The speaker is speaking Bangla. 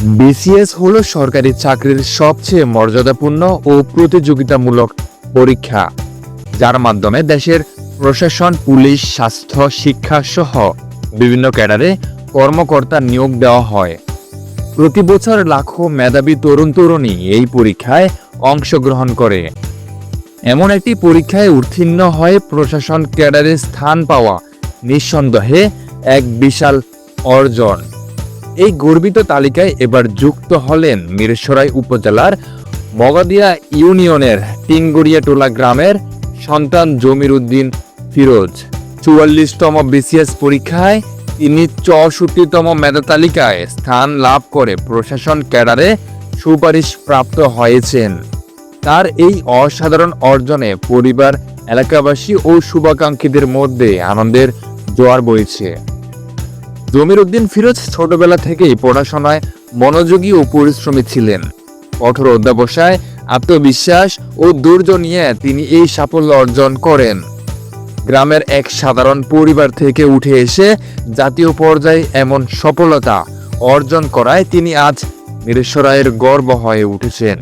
বিসিএস হল সরকারি চাকরির সবচেয়ে মর্যাদাপূর্ণ ও প্রতিযোগিতামূলক পরীক্ষা, যার মাধ্যমে দেশের প্রশাসন, পুলিশ, স্বাস্থ্য, শিক্ষা সহ বিভিন্ন ক্যাডারে কর্মকর্তা নিয়োগ দেওয়া হয়। প্রতি বছর লাখো মেধাবী তরুণ তরুণী এই পরীক্ষায় অংশগ্রহণ করে। এমন একটি পরীক্ষায় উত্তীর্ণ হয়ে প্রশাসন ক্যাডারে স্থান পাওয়া নিঃসন্দেহে এক বিশাল অর্জন। এই গর্বিত তালিকায় এবার যুক্ত হলেন মিরসরাই উপজেলার মগাদিয়া ইউনিয়নের টিঙ্গুরিয়া টোলা গ্রামের সন্তান জমির উদ্দিন ফিরোজ। চুয়াল্লিশতম বিসিএস পরীক্ষায় তিনি চৌষট্টিতম মেধা তালিকায় স্থান লাভ করে প্রশাসন ক্যাডারে সুপারিশ প্রাপ্ত হয়েছেন। তার এই অসাধারণ অর্জনে পরিবার, এলাকাবাসী ও শুভাকাঙ্ক্ষীদের মধ্যে আনন্দের জোয়ার বইছে। জমির উদ্দিন ফিরোজ ছোটবেলা থেকেই পড়াশোনায় মনোযোগী ও পরিশ্রমী ছিলেন। কঠোর অধ্যাবসায়, আত্মবিশ্বাস ও ধৈর্য নিয়ে তিনি এই সাফল্য অর্জন করেন। গ্রামের এক সাধারণ পরিবার থেকে উঠে এসে জাতীয় পর্যায়ে এমন সফলতা অর্জন করায় তিনি আজ মিরেশ্বরায়ের গর্ব হয়ে উঠেছেন।